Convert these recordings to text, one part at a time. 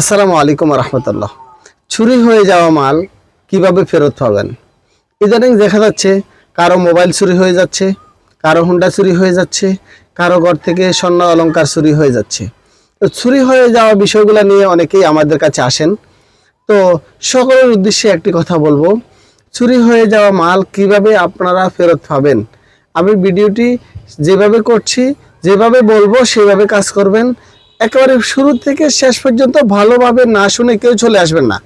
আসসালামু আলাইকুম রহমতুল্লাহ চুরি হয়ে যাওয়া মাল কীভাবে ফেরত পাবেন? ইদানিং দেখা যাচ্ছে কারও মোবাইল চুরি হয়ে যাচ্ছে, কারও হুন্ডা চুরি হয়ে যাচ্ছে, কারও ঘর থেকে স্বর্ণ অলঙ্কার চুরি হয়ে যাচ্ছে। তো চুরি হয়ে যাওয়া বিষয়গুলো নিয়ে অনেকেই আমাদের কাছে আসেন। তো সকলের উদ্দেশ্যে একটি কথা বলব, চুরি হয়ে যাওয়া মাল কীভাবে আপনারা ফেরত পাবেন? আমি ভিডিওটি যেভাবে করছি, যেভাবে বলব সেভাবে কাজ করবেন। একেবারে শুরু থেকে শেষ পর্যন্ত ভালোভাবে না শুনে কেউ চলে আসবেন না।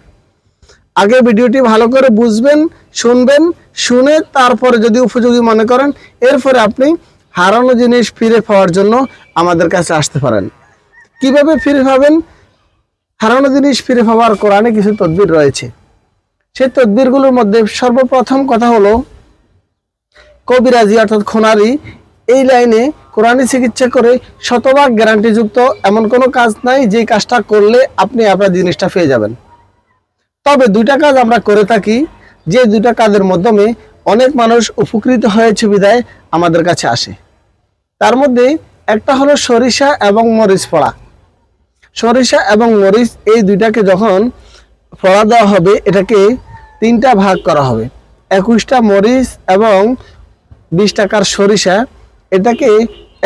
আগে ভিডিওটি ভালো করে বুঝবেন, শুনবেন, শুনে তারপরে যদি উপযোগী মনে করেন, এরপরে আপনি হারানো জিনিস ফিরে পাওয়ার জন্য আমাদের কাছে আসতে পারেন। কীভাবে ফিরে পাবেন? হারানো জিনিস ফিরে পাওয়ার কোরআনে কিছু তদবির রয়েছে। সেই তদবিরগুলোর মধ্যে সর্বপ্রথম কথা হলো কবিরাজি অর্থাৎ খোনারি এই লাইনে কোরআনী চিকিৎসা করে শতভাগ গ্যারান্টিযুক্ত, এমন কোনো কাজ নাই যে কাজটা করলে আপনি আপনার জিনিসটা পেয়ে যাবেন। তবে দুইটা কাজ আমরা করে থাকি, যে দুইটা কাজের মাধ্যমে অনেক মানুষ উপকৃত হয়েছে বিদায় আমাদের কাছে আসে। তার মধ্যে একটা হলো সরিষা এবং মরিচ পড়া সরিষা এবং মরিচ এই দুইটাকে যখন ফড়া দেওয়া হবে, এটাকে তিনটা ভাগ করা হবে। একুশটা মরিচ এবং বিশ টাকার সরিষা এটাকে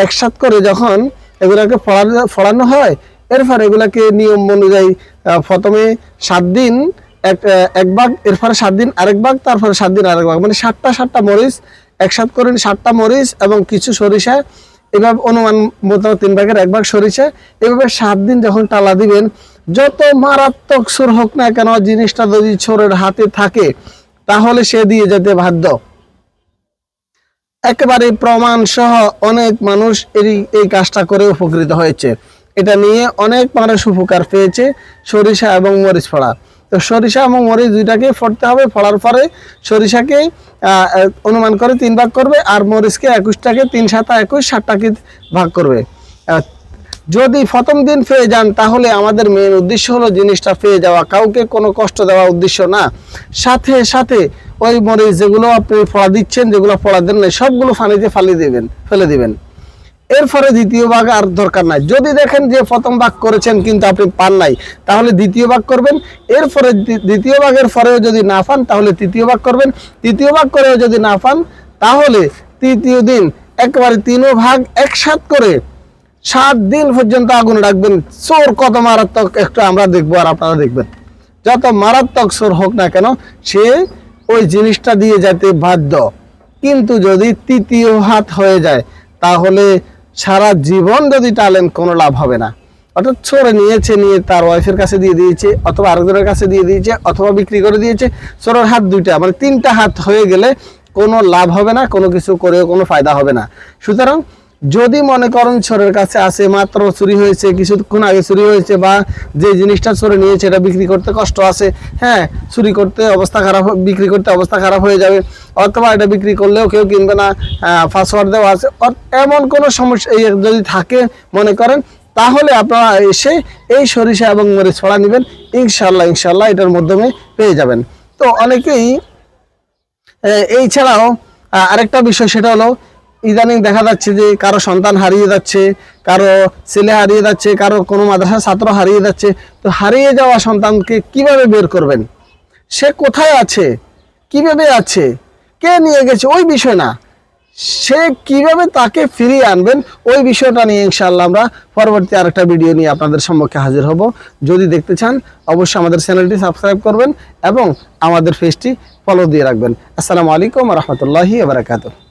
একসাথ করে যখন এগুলাকে ফড়ানো ফড়ানো হয়, এরপর এগুলাকে নিয়ম অনুযায়ী প্রথমে সাত দিন, এক এক ভাগ, এরপরে সাত দিন, আরেক ভাগ, তারপরে সাত দিন, আরেক ভাগ। মানে সাতটা সাতটা মরিচ, একসাথ করে সাতটা মরিচ এবং কিছু সরিষা। এভাবে অনুমান মতো তিন ভাগের এক ভাগ সরিষা। এভাবে সাত দিন যখন টালা দিবেন, যত মারাত্মক সুর হোক না কেন, জিনিসটা যদি ছোরের হাতে থাকে, তাহলে সে দিয়ে যেতে বাধ্য। একেবারে প্রমাণ সহ অনেক মানুষ এই এই কাজটা করে উপকৃত হয়েছে। এটা নিয়ে অনেক মানুষ উপকার পেয়েছে সরিষা এবং মরিচ ফড়া তো সরিষা এবং মরিচ দুইটাকে ফড়তে হবে, ফড়ার পরে সরিষাকে অনুমান করে তিন ভাগ করবে আর মরিচকে একুশটাকে তিন সাতা একুশ ষাটটাকে ভাগ করবে। যদি প্রথম দিন পেয়ে যান, তাহলে আমাদের মেন উদ্দেশ্য হলো জিনিসটা পেয়ে যাওয়া। কাউকে কোনো কষ্ট দেওয়া উদ্দেশ্য না। সাথে সাথে ওই মরিচ যেগুলো আপনি ফড়া দিচ্ছেন, যেগুলো ফড়া দেন না সবগুলো পানিতে ফালিয়ে দেবেন, ফেলে দিবেন। এরপরে দ্বিতীয় ভাগ আর দরকার নাই। যদি দেখেন যে প্রথম ভাগ করেছেন কিন্তু আপনি পান নাই, তাহলে দ্বিতীয় ভাগ করবেন। এরপরে দ্বি- দ্বিতীয় ভাগের পরেও যদি না পান, তাহলে তৃতীয় ভাগ করবেন। তৃতীয় ভাগ করেও যদি না পান, তাহলে তৃতীয় দিন একবারে তিনও ভাগ একসাথ করে সাত দিন পর্যন্ত আগুন রাখবেন। চোর কত মারাত্মক একটু আমরা দেখব আর আপনারা দেখবেন। যত মারাত্মক চোর হোক না কেন, সে ওই জিনিসটা দিয়ে যেতে বাধ্য। কিন্তু যদি তৃতীয় হাত হয়ে যায়, তাহলে সারা জীবন যদি টালেন, কোনো লাভ হবে না। অর্থাৎ চোরে নিয়েছে, নিয়ে তার ওয়াইফের কাছে দিয়ে দিয়েছে, অথবা আরেকজনের কাছে দিয়ে দিয়েছে, অথবা বিক্রি করে দিয়েছে, চোরের হাত দুইটা। মানে তিনটা হাত হয়ে গেলে কোনো লাভ হবে না, কোনো কিছু করেও কোনো ফায়দা হবে না। সুতরাং যদি মনে করেন চোরের কাছে আসে মাত্র চুরি হয়েছে, কিছুক্ষণ আগে চুরি হয়েছে বা যে জিনিসটা চোরে নিয়েছে, এটা বিক্রি করতে কষ্ট আছে হ্যাঁ চুরি করতে অবস্থা খারাপ, বিক্রি করতে অবস্থা খারাপ হয়ে যাবে, অথবা এটা বিক্রি করলেও কেউ কিনবে না পাসওয়ার্ড দেওয়া আছে এমন কোনো সমস্যা যদি থাকে মনে করেন, তাহলে আপনারা এসে এই সরিষা এবং মরিচ ছড়া নেবেন ইনশাল্লাহ ইনশাল্লাহ এটার মাধ্যমে পেয়ে যাবেন। তো অনেকেই এই ছাড়াও আরেকটা বিষয় সেটা হলো ইদানিং দেখা যাচ্ছে যে কারও সন্তান হারিয়ে যাচ্ছে, কারও ছেলে হারিয়ে যাচ্ছে, কারও কোনো মাদ্রাসার ছাত্র হারিয়ে যাচ্ছে। তো হারিয়ে যাওয়া সন্তানকে কীভাবে বের করবেন? সে কোথায় আছে? কীভাবে আছে? কে নিয়ে গেছে? ওই বিষয় না। সে কীভাবে তাকে ফিরিয়ে আনবেন? ওই বিষয়টা নিয়ে ইনশাআল্লাহ আমরা পরবর্তী আরেকটা ভিডিও নিয়ে আপনাদের সম্মুখে হাজির হব। যদি দেখতে চান, অবশ্যই আমাদের চ্যানেলটি সাবস্ক্রাইব করবেন এবং আমাদের ফেসটি ফলো দিয়ে রাখবেন। আসসালামু আলাইকুম রহমতুল্লাহি বারাকাতুহ।